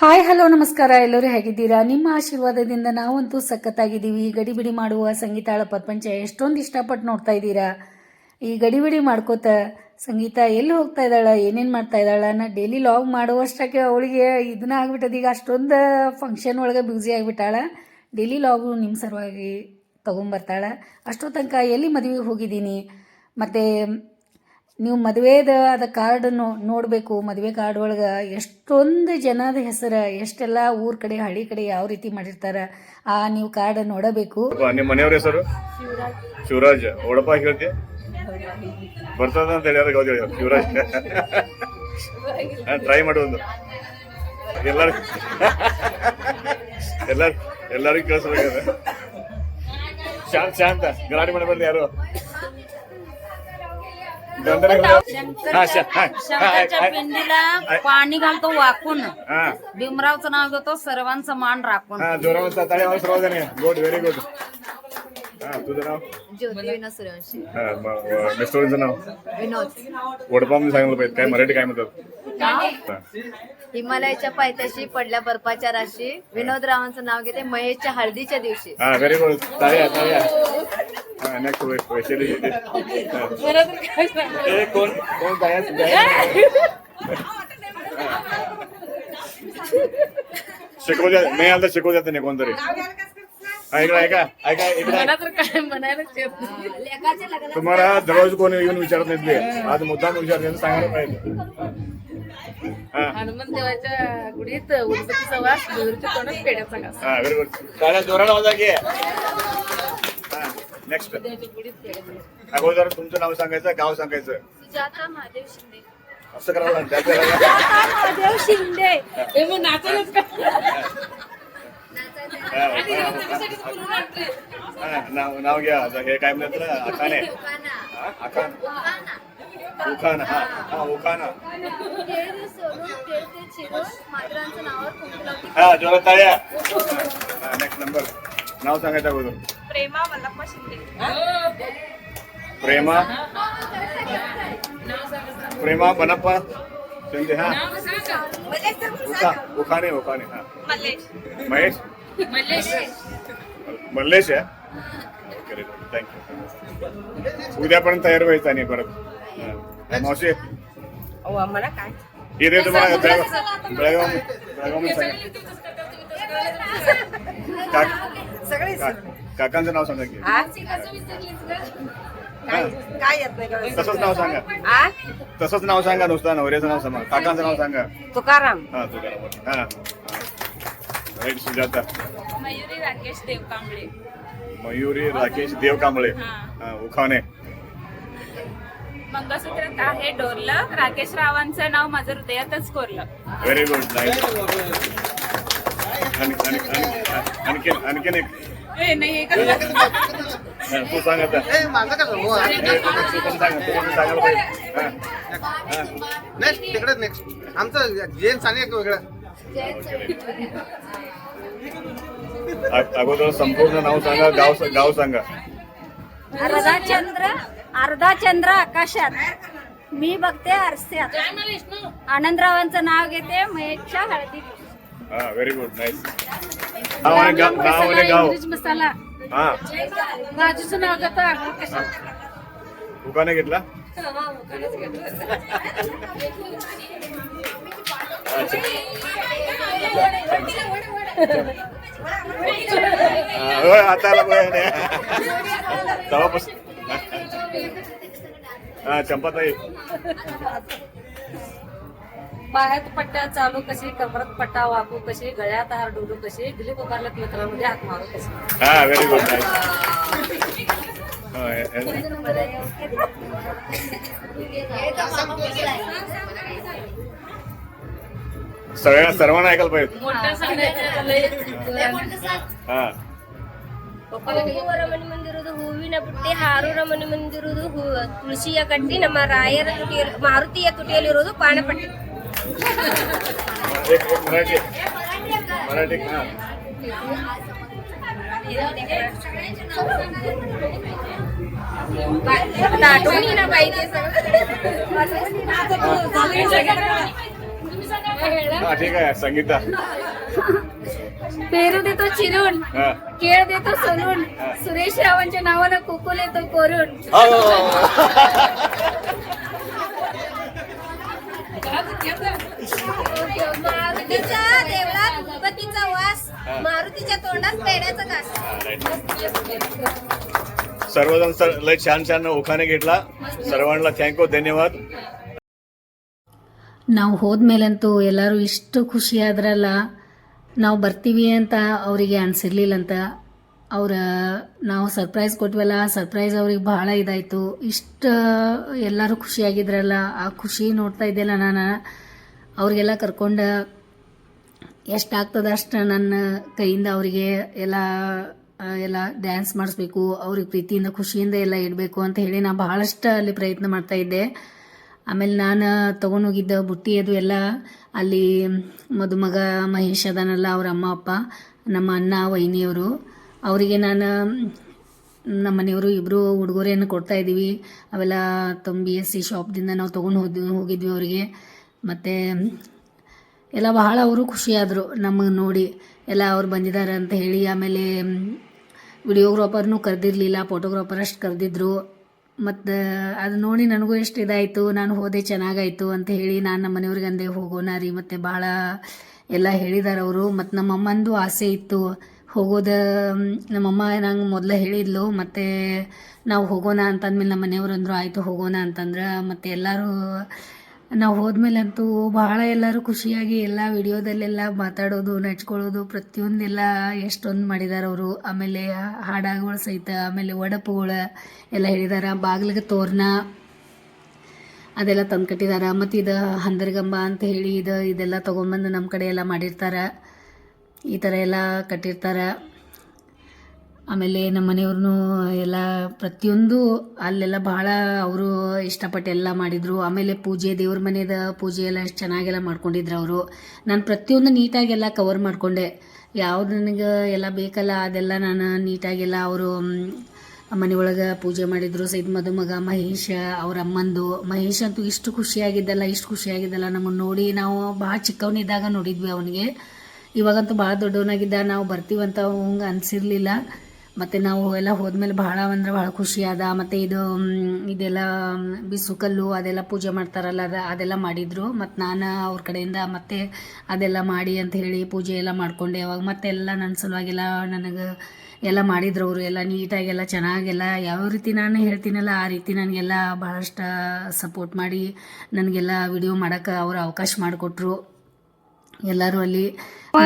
Hi hello ನಮಸ್ಕಾರ. ಎಲ್ಲರೂ ಹೇಗಿದ್ದೀರಾ? ನಿಮ್ಮ ಆಶೀರ್ವಾದದಿಂದ ನಾವಂತೂ ಸಖತ್ತಾಗಿದ್ದೀವಿ. ಗಡಿಬಿಡಿ ಮಾಡುವ ಸಂಗೀತಾಳ ಪ್ರಪಂಚ ಎಷ್ಟೊಂದು ಇಷ್ಟಪಟ್ಟು ನೋಡ್ತಾ ಇದ್ದೀರಾ? ಈ ಗಡಿಬಿಡಿ ಮಾಡ್ಕೋತ ಸಂಗೀತ ಎಲ್ಲಿ ಹೋಗ್ತಾ ಇದ್ದಾಳ? ಏನೇನು ಮಾಡ್ತಾ ಇದ್ದಾಳ? ನಾ ಡೈಲಿ ಲಾಗ್ ಮಾಡುವಷ್ಟಕ್ಕೆ ಅವಳಿಗೆ ಇದನ್ನ ಆಗ್ಬಿಟ್ಟದ. ಈಗ ಅಷ್ಟೊಂದು ಫಂಕ್ಷನ್ ಒಳಗೆ ಬ್ಯುಸಿ ಆಗಿಬಿಟ್ಟಾಳ. ಡೈಲಿ ಲಾಗು ನಿಮ್ಮ ಸಲುವಾಗಿ ತೊಗೊಂಬರ್ತಾಳ. ಅಷ್ಟೋ ತನಕ ಎಲ್ಲಿ ಮದುವೆಗೆ ಹೋಗಿದ್ದೀನಿ? ಮತ್ತು ನೀವು ಮದುವೆದ ಅದ ಕಾರ್ಡ್ ನೋಡಬೇಕು. ಮದುವೆ ಕಾರ್ಡ್ ಒಳಗೆ ಎಷ್ಟೊಂದು ಜನದ ಹೆಸರು, ಎಷ್ಟೆಲ್ಲ ಊರ ಕಡೆ, ಹಳ್ಳಿ ಕಡೆ ಯಾವ ರೀತಿ ಮಾಡಿರ್ತಾರೆ, ಆ ನೀವು ಕಾರ್ಡ್ ನೋಡಬೇಕು. ನಿಮ್ಮ ಮನೆಯವ್ರ ಹೆಸರು? ಶಿವರಾಜ್. ಓಡಪ್ಪ ಹೇಳ್ತಿ? ಬರ್ತದ ಅಂತ ಹೇಳಿ ಶಿವರಾಜ್. ಟ್ರೈ ಮಾಡು ಒಂದು. ಎಲ್ಲರೂ ಎಲ್ಲರೂ ಎಲ್ಲರಿಗೂ ಕೇಳಿಸ್ಬೇಕಾದ್ರೆ. ಶಾಂತ ಶಾಂತ. ಗಲಾಟೆ ಮಾಡಬಾರ್ದು ಯಾರು? शंकरच्या पिंडीला पाणी घालतो वाकून. भीमरावचं नाव घेतो सर्वांचं मान राखून. हा गुड व्हेरी गुड. हा तुझं नाव? सूर्यवंशी. हा मिस्टरांचं नाव? विनोद. वडपा म्हणून सांगितलं पाहिजे. काय मराठी काय म्हणतात? हिमालयाच्या पायथ्याशी पडल्या बर्फाच्या राशी विनोद रावांचं नाव घेते महेशच्या हळदीच्या दिवशी. हा व्हेरी गुड हा ए कोण? शिकवू द्या नाही आलं तर शिकवू द्या नाही कोणतरी. ऐका ऐका इकडे तुम्हाला दररोज कोणी येऊन विचारत नाहीत ते आज मुद्दाम विचारते सांगायला पाहिजे. हनुमान देवाच्या गुडीत उदबत्तीचा वास मयुरच्या तोंडात पेड्याचा घास. हा व्हेरी गुड हा नेक्स्ट अगोदर तुमचं नाव सांगायचं गाव सांगायचं? सुजाता महादेव शिंदे. असं करावं लागतं. आपल्याला महादेव शिंदे. हे मग नाचायलाच का? हा, हा, नाव नाव घ्या. आता हे काय म्हणतात ना? अखाने हा, अखान उखान हा हा नावावर कुंकू लावते हा जोरात टाळ्या. नेक्स्ट नंबर नाव सांगायचं अगोदर. प्रेमा मल्लप्पा शिंदे. प्रेमा? प्रेमा बनप्पा शिंदे हा. उखा उखाने उखाने हा. महेश? मल्लेश. आहे थँक्यू उद्यापर्यंत तयार व्हायचं आणि परत. हा. मावशी. आम्हाला काय? हे दे तुम्हाला बेळगाव बेळगाव बेळगाव सांगा. सगळे का- काकांचं नाव सांगा की. काय येत नाही तसंच नाव सांगा. तसंच नाव सांगा नुसतं नवऱ्याचं नाव सांगा. काकांचं नाव सांगा. तुकाराम. हा तू करा हा. राईट सुजाता. मयुरी राकेश देवकांबळे. मयुरी राकेश देव कांबळे हा उखाणे. मंगळसूत्रात आहे डोरलं. राकेश रावांचं नाव माझं हृदयातच कोरलं. व्हेरी गुड आणखीन आणखीन एक. नाही हा, तू सांग आता. हे, तू पण सांग तू पण सांगायला पाहिजे हा. नेक्स्ट तिकडे नेक्स्ट आमचं जेन्स आणि एक वेगळं. अ- अगोदर संपूर्ण नाव सांगा गाव गाव सांगा. अर्धा चंद्र. अर्धा चंद्र आकाशात. मी बघते आरस्यात आनंदरावांचं नाव घेते महेशच्या हळदी. व्हेरी गुड नाईस मसाला बाजूचं नाव घेता दुकाने घेतला? आता हा चंपाताई. पायात पट्ट्या चालू कशी कमरात पट्टा वाकू कशी गळ्यात हार डोलू कशी दिलीप उभारल्यात मित्रांमध्ये हात मारू कशी. हा व्हेरी गुड सगळ्या सर्वांना ऐकायला पाहिजे. हा. ರಮಣಿ ಮಂದಿರುವುದು ಹೂವಿನ ಬುಟ್ಟಿ ಹಾರೂರ ರಮಣಿ ಮಂದಿರುವುದು ಹೂ ತುಳಸಿಯ ಕಟ್ಟಿ ನಮ್ಮ ರಾಯರ ತುಟಿಯಲ್ಲಿ ಮಾರುತಿಯ ತುಟಿಯಲ್ಲಿರುವುದು ಪಾಣಪಟ್ಟಿ. एक एक मराठी मराठी हा आठवणी ना बाई ते सगळं हा ठीक आहे संगीता पेरू देतो चिरून हा केळ देतो सोलून सुरेश रावांच्या नावानं कुकुल येतो कोरून मारुतीच्या देवळात गणपतीचा वास मारुतीच्या तोंडात पेड्याचा घास सर्वजण सर लय छान छान उखाणे घेतला सर्वांना थँक्यू धन्यवाद ನಾವು ಹೋದ್ಮೇಲಂತೂ ಎಲ್ಲರೂ ಇಷ್ಟು ಖುಷಿಯಾದ್ರಲ್ಲ ನಾವು ಬರ್ತೀವಿ ಅಂತ ಅವರಿಗೆ ಅನಿಸಿರ್ಲಿಲ್ಲಂತ ಅವ್ರ ನಾವು ಸರ್ಪ್ರೈಸ್ ಕೊಟ್ವಲ್ಲ ಸರ್ಪ್ರೈಸ್ ಅವ್ರಿಗೆ ಬಹಳ ಇದಾಯಿತು. ಇಷ್ಟು ಎಲ್ಲರೂ ಖುಷಿಯಾಗಿದ್ರಲ್ಲ, ಆ ಖುಷಿ ನೋಡ್ತಾ ಇದ್ದೆಲ್ಲ ನಾನು. ಅವ್ರಿಗೆಲ್ಲ ಕರ್ಕೊಂಡು ಎಷ್ಟಾಗ್ತದ ಅಷ್ಟು ನನ್ನ ಕೈಯಿಂದ ಅವರಿಗೆ ಎಲ್ಲ ಎಲ್ಲ ಡ್ಯಾನ್ಸ್ ಮಾಡಿಸ್ಬೇಕು, ಅವ್ರಿಗೆ ಪ್ರೀತಿಯಿಂದ ಖುಷಿಯಿಂದ ಎಲ್ಲ ಇಡಬೇಕು ಅಂತ ಹೇಳಿ ನಾನು ಬಹಳಷ್ಟು ಅಲ್ಲಿ ಪ್ರಯತ್ನ ಮಾಡ್ತಾ ಇದ್ದೆ. ಆಮೇಲೆ ನಾನು ತೊಗೊಂಡೋಗಿದ್ದ ಬುಟ್ಟಿ ಅದು ಎಲ್ಲ ಅಲ್ಲಿ ಮದುಮಗ ಮಹೇಶ್ ಅದಾನಲ್ಲ ಅವ್ರ ಅಮ್ಮ ಅಪ್ಪ, ನಮ್ಮ ಅಣ್ಣ, ವೈನಿಯವರು. ಅವರಿಗೆ ನಾನು ನಮ್ಮ ಮನೆಯವರು ಇಬ್ಬರು ಉಡುಗೊರೆಯನ್ನು ಕೊಡ್ತಾ ಇದ್ದೀವಿ. ಅವೆಲ್ಲ ತಮ್ಮ ಬಿ ಎಸ್ ಸಿ ಶಾಪ್ದಿಂದ ನಾವು ತೊಗೊಂಡು ಹೋದ್ವಿ ಹೋಗಿದ್ವಿ ಅವರಿಗೆ. ಮತ್ತು ಎಲ್ಲ ಬಹಳ ಅವರು ಖುಷಿಯಾದರು ನಮಗೆ ನೋಡಿ. ಎಲ್ಲ ಅವ್ರು ಬಂದಿದ್ದಾರೆ ಅಂತ ಹೇಳಿ ಆಮೇಲೆ ವಿಡಿಯೋಗ್ರಾಫರ್ನೂ ಕರೆದಿರಲಿಲ್ಲ ಫೋಟೋಗ್ರಾಫರ್ ಅಷ್ಟು ಕರೆದಿದ್ರು. ಮತ್ತು, ಅದು ನೋಡಿ ನನಗೂ ಎಷ್ಟು ಇದಾಯಿತು. ನಾನು ಹೋದೆ ಚೆನ್ನಾಗಾಯಿತು ಅಂತ ಹೇಳಿ ನಾನು ನಮ್ಮ ಮನೆಯವ್ರಿಗೆ ಅಂದೆ ಹೋಗೋಣ ರೀ. ಮತ್ತು ಭಾಳ ಎಲ್ಲ ಹೇಳಿದಾರೆ ಅವರು. ಮತ್ತು ನಮ್ಮ ಅಮ್ಮಂದು ಆಸೆ ಇತ್ತು ಹೋಗೋದ. ನಮ್ಮಮ್ಮ ನಂಗೆ ಮೊದಲು ಹೇಳಿದ್ಲು. ಮತ್ತು ನಾವು ಹೋಗೋಣ ಅಂತಂದ್ಮೇಲೆ ನಮ್ಮ ಮನೆಯವ್ರು ಅಂದರು, ಆಯಿತು ಹೋಗೋಣ ಅಂತಂದ್ರೆ. ಮತ್ತು ಎಲ್ಲರೂ ನಾವು ಹೋದ್ಮೇಲಂತೂ ಬಹಳ ಎಲ್ಲರೂ ಖುಷಿಯಾಗಿ ಎಲ್ಲ ವಿಡಿಯೋದಲ್ಲೆಲ್ಲ ಮಾತಾಡೋದು ನಡ್ಕೊಳ್ಳೋದು ಪ್ರತಿಯೊಂದೆಲ್ಲ ಎಷ್ಟೊಂದು ಮಾಡಿದಾರೆ ಅವರು. ಆಮೇಲೆ ಹಾಡಾಗಳು ಸಹಿತ, ಆಮೇಲೆ ಒಡಪುಗಳು ಎಲ್ಲ ಹೇಳಿದಾರೆ. ಬಾಗಿಲಿಗೆ ತೋರಣ ಅದೆಲ್ಲ ತಂದು ಕಟ್ಟಿದಾರ. ಮತ್ತು ಇದು ಹಂದರಗಂಬ ಅಂತ ಹೇಳಿ ಇದು ಇದೆಲ್ಲ ತೊಗೊಂಬಂದು ನಮ್ಮ ಕಡೆ ಎಲ್ಲ ಮಾಡಿರ್ತಾರೆ. ಈ ಥರ ಎಲ್ಲ ಕಟ್ಟಿರ್ತಾರೆ. ಆಮೇಲೆ ನಮ್ಮ ಮನೆಯವ್ರೂ ಎಲ್ಲ ಪ್ರತಿಯೊಂದು ಅಲ್ಲೆಲ್ಲ ಭಾಳ ಅವರು ಇಷ್ಟಪಟ್ಟು ಎಲ್ಲ ಮಾಡಿದರು. ಆಮೇಲೆ ಪೂಜೆ, ದೇವ್ರ ಮನೆಯದ ಪೂಜೆ ಎಲ್ಲ ಎಷ್ಟು ಚೆನ್ನಾಗೆಲ್ಲ ಮಾಡ್ಕೊಂಡಿದ್ರು ಅವರು. ನಾನು ಪ್ರತಿಯೊಂದು ನೀಟಾಗೆಲ್ಲ ಕವರ್ ಮಾಡಿಕೊಂಡೆ. ಯಾವ್ದು ನನಗೆ ಎಲ್ಲ ಬೇಕಲ್ಲ ಅದೆಲ್ಲ ನಾನು ನೀಟಾಗೆಲ್ಲ ಅವರು ಮನೆಯೊಳಗೆ ಪೂಜೆ ಮಾಡಿದ್ರು. ಸೈದ್ ಮದುಮಗ ಮಹೇಶ, ಅವ್ರ ಅಮ್ಮಂದು. ಮಹೇಶ್ ಅಂತೂ ಇಷ್ಟು ಖುಷಿಯಾಗಿದ್ದಲ್ಲ ಇಷ್ಟು ಖುಷಿಯಾಗಿದ್ದಲ್ಲ. ನಮ್ಮನ್ನು ನೋಡಿ ನಾವು ಭಾಳ ಚಿಕ್ಕವನಿದ್ದಾಗ ನೋಡಿದ್ವಿ ಅವನಿಗೆ. ಇವಾಗಂತೂ ಭಾಳ ದೊಡ್ಡವನಾಗಿದ್ದ. ನಾವು ಬರ್ತೀವಂತ ಅವಂಗೆ ಅನಿಸಿರ್ಲಿಲ್ಲ. ಮತ್ತು ನಾವು ಎಲ್ಲ ಹೋದ್ಮೇಲೆ ಭಾಳ ಅಂದ್ರೆ ಭಾಳ ಖುಷಿ ಅದ ಮತ್ತು ಇದು ಇದೆಲ್ಲ ಬಿಸುಕಲ್ಲು ಅದೆಲ್ಲ ಪೂಜೆ ಮಾಡ್ತಾರಲ್ಲ, ಅದ, ಅದೆಲ್ಲ ಮಾಡಿದರು. ಮತ್ತು ನಾನು ಅವ್ರ ಕಡೆಯಿಂದ ಮತ್ತೆ ಅದೆಲ್ಲ ಮಾಡಿ ಅಂತ ಹೇಳಿ ಪೂಜೆ ಎಲ್ಲ ಮಾಡಿಕೊಂಡೆ ಅವಾಗ. ಮತ್ತೆ ಎಲ್ಲ ನನ್ನ ಸಲುವಾಗೆಲ್ಲ ನನಗೆ ಎಲ್ಲ ಮಾಡಿದ್ರು ಅವರು. ಎಲ್ಲ ನೀಟಾಗೆಲ್ಲ, ಚೆನ್ನಾಗೆಲ್ಲ, ಯಾವ ರೀತಿ ನಾನು ಹೇಳ್ತೀನಲ್ಲ ಆ ರೀತಿ ನನಗೆಲ್ಲ ಬಹಳಷ್ಟು ಸಪೋರ್ಟ್ ಮಾಡಿ, ನನಗೆಲ್ಲ ವಿಡಿಯೋ ಮಾಡೋಕ್ಕೆ ಅವರು ಅವಕಾಶ ಮಾಡಿಕೊಟ್ರು. ಎಲ್ಲರೂ ಅಲ್ಲಿ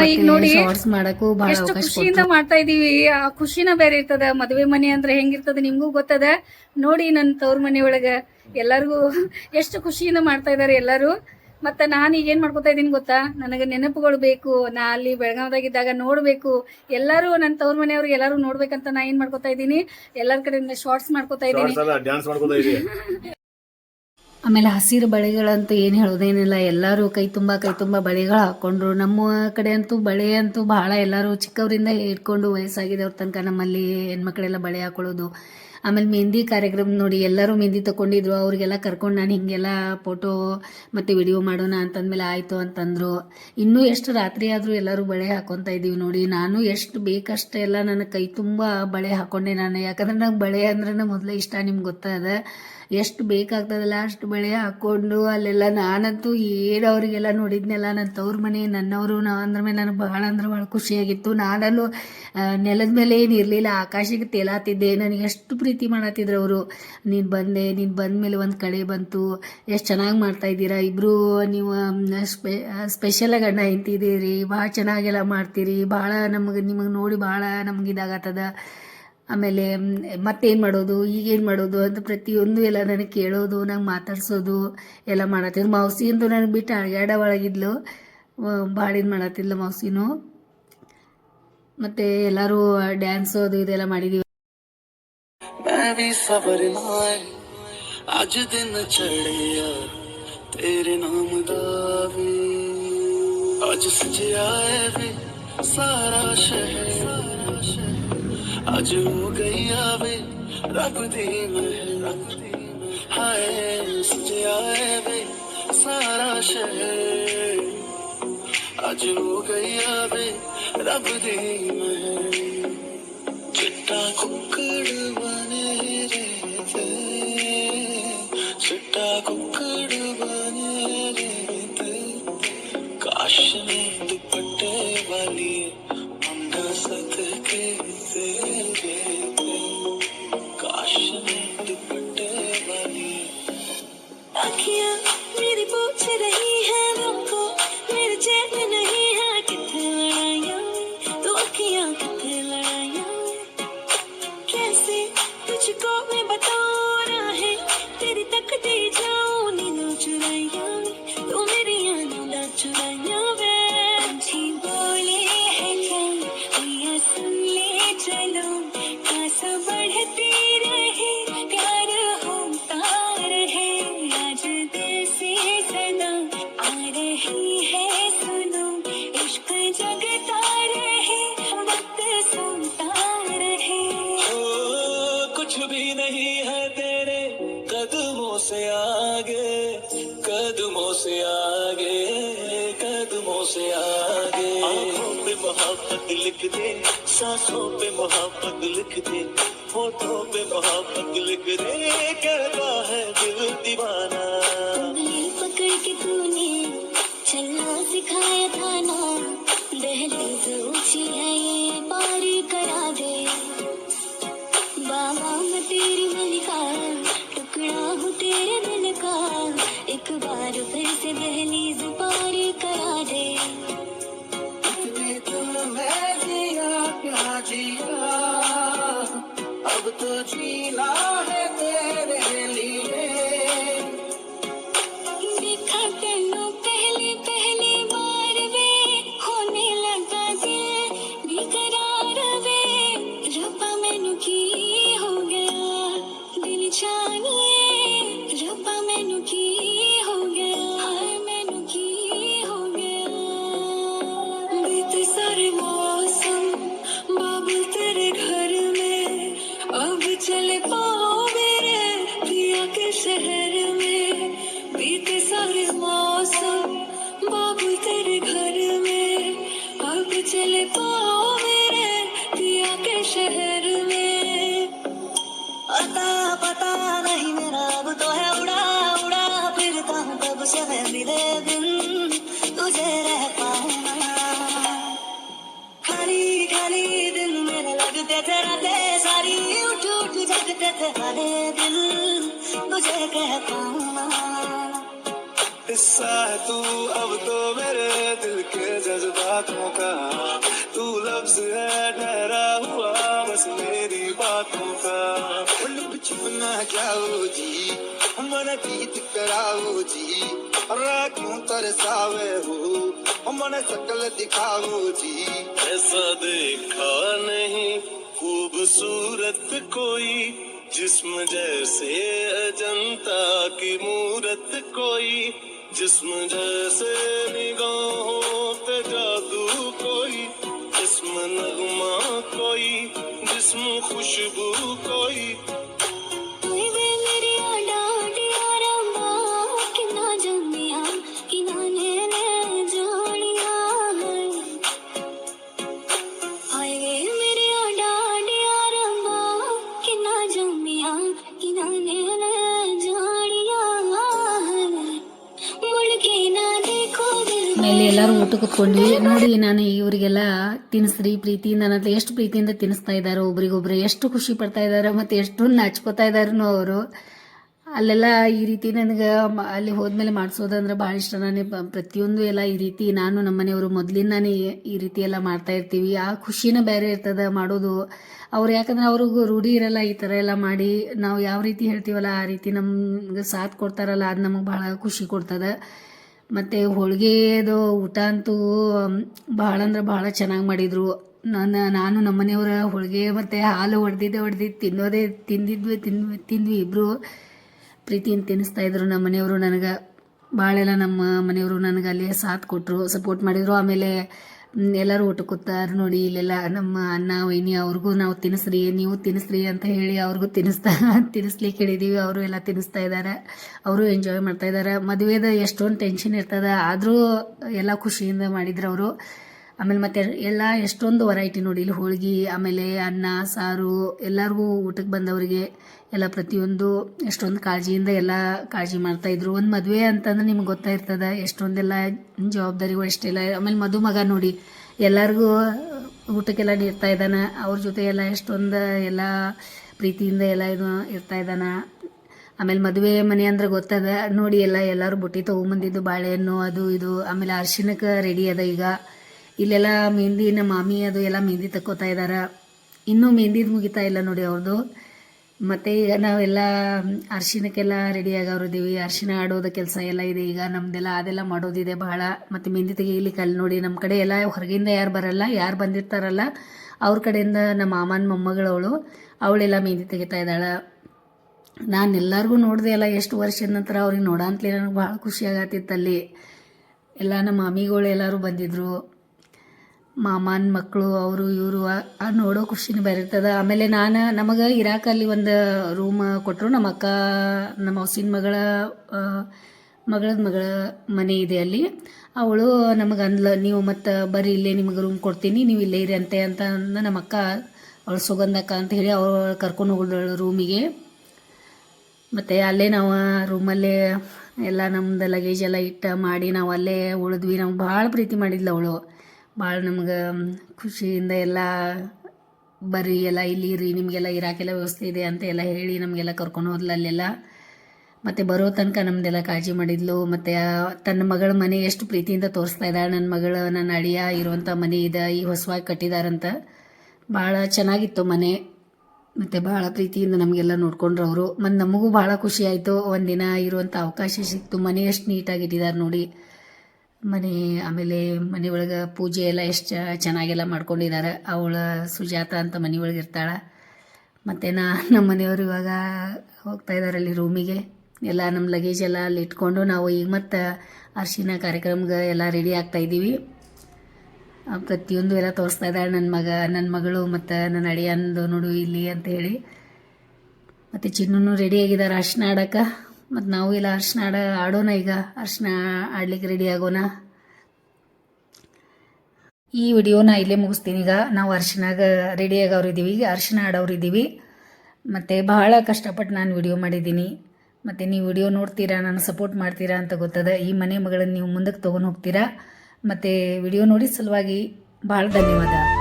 ಈಗ ನೋಡಿ ಶಾರ್ಟ್ಸ್ ಮಾಡಕ್ಕೂ ಎಷ್ಟು ಖುಷಿಯಿಂದ ಮಾಡ್ತಾ ಇದೀವಿ ಆ ಖುಷಿನ ಬೇರೆ ಇರ್ತದ ಮದುವೆ ಮನೆ ಅಂದ್ರೆ ಹೆಂಗಿರ್ತದ ನಿಮ್ಗೂ ಗೊತ್ತದ. ನೋಡಿ ನನ್ನ ತವ್ರ ಮನೆ ಒಳಗ ಎಲ್ಲರಿಗೂ ಎಷ್ಟು ಖುಷಿಯಿಂದ ಮಾಡ್ತಾ ಇದಾರೆ ಎಲ್ಲರೂ. ಮತ್ತೆ ನಾನು ಈಗ ಏನ್ ಮಾಡ್ಕೊತಾ ಇದೀನಿ ಗೊತ್ತಾ? ನನಗೆ ನೆನಪುಗಳು ಬೇಕು. ನಾ ಅಲ್ಲಿ ಬೆಳಗಾವದಾಗಿದ್ದಾಗ ನೋಡ್ಬೇಕು. ಎಲ್ಲರೂ ನನ್ನ ತವ್ರ ಮನೆಯವ್ರಿಗೆ ಎಲ್ಲರೂ ನೋಡ್ಬೇಕಂತ ನಾ ಏನ್ ಮಾಡ್ಕೊತಾ ಇದೀನಿ ಎಲ್ಲರ ಕಡೆಯಿಂದ ಶಾರ್ಟ್ಸ್ ಮಾಡ್ಕೊತಾ ಇದ್ದೀನಿ ಶಾರ್ಟ್ಸ್ ಅಲ್ಲ ಡ್ಯಾನ್ಸ್ ಮಾಡ್ಕೋತಾ ಇದೀಯ ಆಮೇಲೆ ಹಸಿರು ಬಳೆಗಳಂತೂ ಏನು ಹೇಳೋದೇನಿಲ್ಲ ಎಲ್ಲರೂ ಕೈ ತುಂಬ ಕೈ ತುಂಬ ಬಳೆಗಳು ಹಾಕ್ಕೊಂಡ್ರು ನಮ್ಮ ಕಡೆ ಅಂತೂ ಬಳೆ ಅಂತೂ ಭಾಳ ಎಲ್ಲರೂ ಚಿಕ್ಕವರಿಂದ ಹಿಡ್ಕೊಂಡು ವಯಸ್ಸಾಗಿದ್ದವ್ರ ತನಕ ನಮ್ಮಲ್ಲಿ ಹೆಣ್ಮಕ್ಳೆಲ್ಲ ಬಳೆ ಹಾಕೊಳ್ಳೋದು. ಆಮೇಲೆ ಮೆಹಂದಿ ಕಾರ್ಯಕ್ರಮ ನೋಡಿ ಎಲ್ಲರೂ ಮೆಹಂದಿ ತಗೊಂಡಿದ್ರು. ಅವ್ರಿಗೆಲ್ಲ ಕರ್ಕೊಂಡು ನಾನು ಹಿಂಗೆಲ್ಲ ಫೋಟೋ ಮತ್ತು ವಿಡಿಯೋ ಮಾಡೋಣ ಅಂತಂದಮೇಲೆ ಆಯಿತು ಅಂತಂದರು. ಇನ್ನೂ ಎಷ್ಟು ರಾತ್ರಿ ಆದರೂ ಎಲ್ಲರೂ ಬಳೆ ಹಾಕೊತಾ ಇದ್ದೀವಿ ನೋಡಿ. ನಾನು ಎಷ್ಟು ಬೇಕಷ್ಟೇ ಎಲ್ಲ ನನ್ನ ಕೈ ತುಂಬ ಬಳೆ ಹಾಕೊಂಡೆ ನಾನು. ಯಾಕಂದ್ರೆ ನಂಗೆ ಬಳೆ ಅಂದ್ರೆ ಮೊದಲೇ ಇಷ್ಟ ನಿಮ್ಗೆ ಗೊತ್ತದ. ಎಷ್ಟು ಬೇಕಾಗ್ತದಲ್ಲ ಅಷ್ಟು ಬೆಳೆ ಹಾಕ್ಕೊಂಡು ಅಲ್ಲೆಲ್ಲ ನಾನಂತೂ ಏನು ಅವರಿಗೆಲ್ಲ ನೋಡಿದ್ನೆಲ್ಲ ನನ್ನ ತವ್ರ ಮನೆ, ನನ್ನವರು ನಾ ಅಂದ್ರ ಮೇಲೆ ನನಗೆ ಭಾಳ ಅಂದ್ರೆ ಭಾಳ ಖುಷಿಯಾಗಿತ್ತು. ನಾನಲ್ಲೂ ನೆಲದ ಮೇಲೆ ಏನು ಇರಲಿಲ್ಲ ಆಕಾಶಕ್ಕೆ ತೇಲಾತಿದ್ದೆ ನನಗೆ ಎಷ್ಟು ಪ್ರೀತಿ ಮಾಡತ್ತಿದ್ರು ಅವರು. ನೀನು ಬಂದೆ, ನೀನು ಬಂದ ಮೇಲೆ ಒಂದು ಕಡೆ ಬಂತು, ಎಷ್ಟು ಚೆನ್ನಾಗಿ ಮಾಡ್ತಾ ಇದ್ದೀರಾ? ಇಬ್ಬರು ನೀವು ಸ್ಪೆ ಸ್ಪೆಷಲಾಗಿ ಅಣ್ಣ ಹೆಂಡ್ತಿದ್ದೀರಿ ಭಾಳ ಚೆನ್ನಾಗೆಲ್ಲ ಮಾಡ್ತೀರಿ, ಭಾಳ ನಮಗೆ, ನಿಮಗೆ ನೋಡಿ ಭಾಳ ನಮ್ಗೆ ಇದಾಗತ್ತದ ಆಮೇಲೆ ಮ್, ಮತ್ತೇನು ಮಾಡೋದು ಈಗೇನು ಮಾಡೋದು ಅಂತ ಪ್ರತಿಯೊಂದು ಎಲ್ಲ ನನಗೆ ಕೇಳೋದು ನಂಗೆ ಮಾತಾಡ್ಸೋದು ಎಲ್ಲ ಮಾಡತ್ತಿದ್ರು ಮೌಸಿ ಅಂತೂ ನನಗೆ ಬಿಟ್ಟು ಅಳಗ್ಯಾಡ ಒಳಗಿದ್ಲು ಭಾಳ ಇದು ಮಾಡತ್ತಿದ್ಲು ಮೌಸಿನೂ ಮತ್ತು ಎಲ್ಲರೂ ಡ್ಯಾನ್ಸು ಅದು ಇದೆಲ್ಲ ಮಾಡಿದ್ದೀವಿ मैं भी सबर नाए अज दिन चढ़िया तेरे नाम दावे अज सजया है वे सारा शहर आज हो गई आवे रब दी मैं रब हाय सजया है वे सारा शहर आज हो गई आवे रब दी मैं चिट्टा कुकड़ बने रहते चिट्टा कुकड़ बने रहते काश में दुपट्टे वाली लिख दे। होठों पे मोहब्बत लिख दे। कहता है दिल दीवाना। उंगली पकड़ के तूने चलना सिखाया था ना। दहलीज ऊँची है ये पार करा दे। बाबा मैं तेरी मलिका टुकड़ा हूँ तेरे दिल का। एक बार फिर से दहलीज पार करा दे। अब तो जीना है हो जी, मन गीत कराओ जी। रा क्यों तरसावे हो? मन सकल दिखाओ जी। ऐसा देखा नहीं खूबसूरत कोई, जिस्म जैसे अजंता की मूरत कोई, जिस्म जैसे निगाहों पे जादू कोई, जिस्म नगमा कोई, जिस्म खुशबू कोई। ಕುತ್ಕೊಂಡ್ವಿ ನೋಡಿ, ನಾನು ಇವರಿಗೆಲ್ಲ ತಿನ್ನಿಸ್ರಿ ಪ್ರೀತಿಯಿಂದ ನನ್ನ ಎಷ್ಟು ಪ್ರೀತಿಯಿಂದ ತಿನ್ನಿಸ್ತಾ ಇದ್ದಾರೆ ಒಬ್ರಿಗೊಬ್ರು, ಎಷ್ಟು ಖುಷಿ ಪಡ್ತಾ ಇದ್ದಾರೆ ಮತ್ತು ಎಷ್ಟು ನಾಚ್ಕೋತಾ ಇದ್ದಾರೂ ಅವರು. ಅಲ್ಲೆಲ್ಲ ಈ ರೀತಿ ನನಗೆ ಅಲ್ಲಿ ಹೋದ್ಮೇಲೆ ಮಾಡಿಸೋದಂದ್ರೆ ಭಾಳ ಇಷ್ಟ. ನಾನು ಪ್ರತಿಯೊಂದು ಎಲ್ಲ ಈ ರೀತಿ ನಾನು ನಮ್ಮ ಮನೆಯವರು ಮೊದಲಿಂದಾನೇ ಈ ರೀತಿ ಎಲ್ಲ ಮಾಡ್ತಾ ಇರ್ತೀವಿ. ಆ ಖುಷಿನ ಬೇರೆ ಇರ್ತದೆ ಮಾಡೋದು. ಅವ್ರು ಯಾಕಂದ್ರೆ ಅವ್ರಿಗೂ ರೂಢಿ ಇರಲ್ಲ ಈ ಥರ ಎಲ್ಲ ಮಾಡಿ. ನಾವು ಯಾವ ರೀತಿ ಹೇಳ್ತೀವಲ್ಲ, ಆ ರೀತಿ ನಮ್ಗೆ ಸಾಥ್ ಕೊಡ್ತಾರಲ್ಲ, ಅದು ನಮಗೆ ಭಾಳ ಖುಷಿ ಕೊಡ್ತದೆ. ಮತ್ತು ಹೋಳಿಗೆದು ಊಟ ಅಂತೂ ಭಾಳ ಅಂದ್ರೆ ಭಾಳ ಚೆನ್ನಾಗಿ ಮಾಡಿದರು. ನಾನು ನಾನು ನಮ್ಮ ಮನೆಯವರ ಹೋಳಿಗೆ ಮತ್ತು ಹಾಲು ಹೊಡೆದಿದ್ದೆ ಹೊಡೆದಿದ್ದು ತಿನ್ನೋದೇ ತಿಂದಿದ್ವಿ, ತಿಂದ್ವಿ ತಿಂದ್ವಿ ಇಬ್ಬರು ಪ್ರೀತಿಯಿಂದ ತಿನ್ನಿಸ್ತಾ ಇದ್ರು ನಮ್ಮ ಮನೆಯವರು ನನಗೆ. ಭಾಳೆಲ್ಲ ನಮ್ಮ ಮನೆಯವರು ನನಗೆ ಅಲ್ಲಿ ಸಾಥ್ ಕೊಟ್ಟರು ಸಪೋರ್ಟ್ ಮಾಡಿದರು. ಆಮೇಲೆ ಎಲ್ಲರೂ ಊಟ ಕೂತಾರ ನೋಡಿ, ಇಲ್ಲೆಲ್ಲ ನಮ್ಮ ಅಣ್ಣ, ವೈನಿ ಅವ್ರಿಗೂ ನಾವು ತಿನ್ನಿಸ್ರಿ ನೀವು ತಿನ್ನಿಸ್ರಿ ಅಂತ ಹೇಳಿ ಅವ್ರಿಗೂ ತಿನ್ನಿಸ್ತಾ ತಿನ್ನಿಸ್ಲಿಕ್ಕೆ ಹೇಳಿದೀವಿ. ಅವರು ಎಲ್ಲ ತಿನ್ನಿಸ್ತಾ ಇದ್ದಾರೆ ಅವರು ಎಂಜಾಯ್ ಮಾಡ್ತಾ ಇದ್ದಾರೆ ಮದುವೆದ ಎಷ್ಟೊಂದು ಟೆನ್ಷನ್ ಇರ್ತದ. ಆದರೂ ಎಲ್ಲ ಖುಷಿಯಿಂದ ಮಾಡಿದ್ರು ಅವರು. ಆಮೇಲೆ ಮತ್ತೆ ಎಲ್ಲ ಎಷ್ಟೊಂದು ವೆರೈಟಿ ನೋಡಿ. ಇಲ್ಲಿ ಹೋಳಿಗೆ, ಆಮೇಲೆ ಅನ್ನ, ಸಾರು, ಎಲ್ಲರಿಗೂ ಊಟಕ್ಕೆ ಬಂದವರಿಗೆ ಎಲ್ಲ ಪ್ರತಿಯೊಂದು ಎಷ್ಟೊಂದು ಕಾಳಜಿಯಿಂದ ಎಲ್ಲ ಕಾಳಜಿ ಮಾಡ್ತಾಯಿದ್ರು ಒಂದು ಮದುವೆ ಅಂತಂದ್ರೆ ನಿಮ್ಗೆ ಗೊತ್ತಾಯಿರ್ತದೆ ಎಷ್ಟೊಂದೆಲ್ಲ ಜವಾಬ್ದಾರಿಗಳು ಎಷ್ಟೆಲ್ಲ ಆಮೇಲೆ ಮದುಮಗ ನೋಡಿ, ಎಲ್ಲರಿಗೂ ಊಟಕ್ಕೆಲ್ಲ ನೀಡ್ತಾ ಇದ್ದಾನೆ, ಅವ್ರ ಜೊತೆ ಎಲ್ಲ ಎಷ್ಟೊಂದು ಎಲ್ಲ ಪ್ರೀತಿಯಿಂದ ಎಲ್ಲ ಇದು ಇರ್ತಾ ಇದ್ದಾನೆ. ಆಮೇಲೆ ಮದುವೆ ಮನೆ ಅಂದ್ರೆ ಗೊತ್ತದ, ನೋಡಿ ಎಲ್ಲ ಎಲ್ಲರೂ ಬುಟ್ಟಿ ತೊಗೊಂಬಂದಿದ್ದು ಬಾಳೆಹಣ್ಣು, ಅದು ಇದು. ಆಮೇಲೆ ಅರ್ಶಿನಕ್ಕೆ ರೆಡಿ ಅದ ಈಗ. ಇಲ್ಲೆಲ್ಲ ಮೆಹಂದಿ ನಮ್ಮ ಮಾಮಿ ಅದು ಎಲ್ಲ ಮೆಹಂದಿ ತಕ್ಕೋತಾ ಇದ್ದಾರೆ ಇನ್ನೂ ಮೆಹಂದಿದು ಮುಗಿತಾ ಇಲ್ಲ ನೋಡಿ ಅವ್ರದ್ದು ಮತ್ತು ಈಗ ನಾವೆಲ್ಲ, ಅರ್ಶಿನಕ್ಕೆಲ್ಲ ರೆಡಿ ಆಗವ್ರಿದ್ದೀವಿ ಅರ್ಶಿನ ಆಡೋದ ಕೆಲಸ ಎಲ್ಲ ಇದೆ ಈಗ. ನಮ್ದೆಲ್ಲ, ಅದೆಲ್ಲ ಮಾಡೋದಿದೆ ಬಹಳ. ಮತ್ತು ಮೆಹಂದಿ ತೆಗಿಲಿಕ್ಕೆ ಅಲ್ಲಿ ನೋಡಿ ನಮ್ಮ ಕಡೆ ಎಲ್ಲ ಹೊರಗಿಂದ ಯಾರು ಬರಲ್ಲ, ಯಾರು ಬಂದಿರ್ತಾರಲ್ಲ, ಅವ್ರ ಕಡೆಯಿಂದ ನಮ್ಮ ಮಾಮನ ಮೊಮ್ಮಗಳವಳು, ಅವಳೆಲ್ಲ ಮೆಹಂದಿ ತೆಗಿತಾ ಇದ್ದಾಳೆ. ನಾನು ಎಲ್ಲರಿಗೂ ನೋಡಿದೆ ಎಲ್ಲ ಎಷ್ಟು ವರ್ಷದ ನಂತರ ಅವ್ರಿಗೆ ನೋಡಂತಲೇ ನನಗೆ ಭಾಳ ಖುಷಿ ಆಗತ್ತಿತ್ತು ಅಲ್ಲಿ ಎಲ್ಲ ನಮ್ಮ ಮಾಮಿಗಳು ಎಲ್ಲರೂ ಬಂದಿದ್ದರು ಮಾಮನ ಮಕ್ಕಳು ಅವರು, ಇವರು, ಆ ನೋಡೋ ಖುಷಿನ ಬೇರೆ ಆಮೇಲೆ ನಾನು, ನಮಗೆ ಇರಾಕ ಅಲ್ಲಿ ಒಂದು ರೂಮ್ ಕೊಟ್ಟರು ನಮ್ಮ ಅಕ್ಕ, ನಮ್ಮ ಹೊಸಿನ ಮಗಳ ಮಗಳದ ಮಗಳ ಮನೆ ಇದೆ ಅಲ್ಲಿ. ಅವಳು ನಮಗೆ ಅಂದ್ಲ, ನೀವು ಮತ್ತು ಬರ್ರಿ, ಇಲ್ಲೇ ನಿಮಗೆ ರೂಮ್ ಕೊಡ್ತೀನಿ. ನೀವು ಇಲ್ಲೇ ಇರಿ ಅಂತೆ ಅಂತ ಅಂದ ನಮ್ಮ ಅಕ್ಕ. ಅವಳು ಸುಗಂಧಕ್ಕ ಅಂತ ಹೇಳಿ ಅವಳು ಕರ್ಕೊಂಡು ಹೋಗಿದ್ದಳು ರೂಮಿಗೆ ಮತ್ತು ಅಲ್ಲೇ ನಾವು ರೂಮಲ್ಲೇ ಎಲ್ಲ ನಮ್ಮದು ಲಗೇಜ್ ಎಲ್ಲ ಇಟ್ಟು ಮಾಡಿ ನಾವು ಅಲ್ಲೇ ಉಳಿದ್ವಿ. ನಮ್ಗೆ ಭಾಳ ಪ್ರೀತಿ ಮಾಡಿದ್ಲು ಅವಳು. ಭಾಳ ನಮ್ಗೆ ಖುಷಿಯಿಂದ ಎಲ್ಲ ಬರ್ರಿ, ಎಲ್ಲ ಇಲ್ಲಿ ರೀ ನಿಮಗೆಲ್ಲ ಇರಾಕೆಲ್ಲ ವ್ಯವಸ್ಥೆ ಇದೆ ಅಂತ ಎಲ್ಲ ಹೇಳಿ ನಮಗೆಲ್ಲ ಕರ್ಕೊಂಡು ಹೋದ್ಲು ಅಲ್ಲೆಲ್ಲ. ಮತ್ತು ಬರೋ ತನಕ ನಮ್ಮದೆಲ್ಲ ಕಾಳಜಿ ಮಾಡಿದ್ಲು. ಮತ್ತು ತನ್ನ ಮಗಳ ಮನೆ ಎಷ್ಟು ಪ್ರೀತಿಯಿಂದ ತೋರಿಸ್ತಾ ಇದ್ದಾಳೆ. ನನ್ನ ಮಗಳು ನನ್ನ ಅಳಿಯ ಇರುವಂಥ ಮನೆ ಇದೆ, ಈ ಹೊಸವಾಗಿ ಕಟ್ಟಿದಾರಂತ. ಭಾಳ ಚೆನ್ನಾಗಿತ್ತು ಮನೆ. ಮತ್ತು ಭಾಳ ಪ್ರೀತಿಯಿಂದ ನಮಗೆಲ್ಲ ನೋಡ್ಕೊಂಡ್ರು ಅವರು ಮತ್ತು ನಮಗೂ ಭಾಳ ಖುಷಿ ಆಯಿತು. ಒಂದಿನ ಇರುವಂಥ ಅವಕಾಶ ಸಿಕ್ತು. ಮನೆ ಎಷ್ಟು ನೀಟಾಗಿ ಇಟ್ಟಿದ್ದಾರೆ ನೋಡಿ. ಮನೆ, ಆಮೇಲೆ ಮನೆ ಒಳಗೆ ಪೂಜೆ ಎಲ್ಲ ಎಷ್ಟು ಚೆನ್ನಾಗೆಲ್ಲ ಮಾಡ್ಕೊಂಡಿದ್ದಾರೆ ಅವಳ ಸುಜಾತ ಅಂತ ಮನೆ ಒಳಗೆ ಇರ್ತಾಳೆ. ಮತ್ತು ನಾ ನಮ್ಮ ಮನೆಯವರು ಇವಾಗ ಹೋಗ್ತಾ ಇದ್ದಾರೆ ಅಲ್ಲಿ ರೂಮಿಗೆ ಎಲ್ಲ ನಮ್ಮ ಲಗೇಜ್ ಎಲ್ಲ ಅಲ್ಲಿ ಇಟ್ಕೊಂಡು ನಾವು ಈಗ ಮತ್ತು ಅರ್ಶಿನ ಕಾರ್ಯಕ್ರಮಕ್ಕೆ ಎಲ್ಲ ರೆಡಿ ಆಗ್ತಾ ಇದ್ದೀವಿ. ಪ್ರತಿಯೊಂದು ಎಲ್ಲ ತೋರಿಸ್ತಾ ಇದ್ದಾಳೆ ನನ್ನ ಮಗ ನನ್ನ ಮಗಳು ಮತ್ತು ನನ್ನ ಅಡಿಯಂದು ನೋಡು ಇಲ್ಲಿ ಅಂತ ಹೇಳಿ. ಮತ್ತು ಚಿನ್ನೂ ರೆಡಿ ಆಗಿದ್ದಾರೆ ಅರ್ಶಿನ ಆಡೋಕೆ. ಮತ್ತು ನಾವು ಇಲ್ಲ ಅರ್ಶಿನ ಆಡ ಆಡೋಣ ಈಗ. ಅರ್ಶಿನ ಆಡ್ಲಿಕ್ಕೆ ರೆಡಿ ಆಗೋಣ. ಈ ವಿಡಿಯೋನ ಇಲ್ಲೇ ಮುಗಿಸ್ತೀನಿ ಈಗ. ನಾವು ಅರ್ಶಿನಾಗ ರೆಡಿ ಆಗೋರು ಇದ್ದೀವಿ ಈಗ ಅರ್ಶಿನ ಆಡೋರು ಇದ್ದೀವಿ ಮತ್ತು ಬಹಳ ಕಷ್ಟಪಟ್ಟು ನಾನು ವಿಡಿಯೋ ಮಾಡಿದ್ದೀನಿ. ಮತ್ತು ನೀವು ವಿಡಿಯೋ ನೋಡ್ತೀರಾ ನಾನು ಸಪೋರ್ಟ್ ಮಾಡ್ತೀರಾ ಅಂತ ಗೊತ್ತದ. ಈ ಮನೆ ಮಗಳನ್ನು ನೀವು ಮುಂದಕ್ಕೆ ತೊಗೊಂಡು ಹೋಗ್ತೀರಾ. ಮತ್ತು ವಿಡಿಯೋ ನೋಡಿ ಸಲುವಾಗಿ ಭಾಳ ಧನ್ಯವಾದ.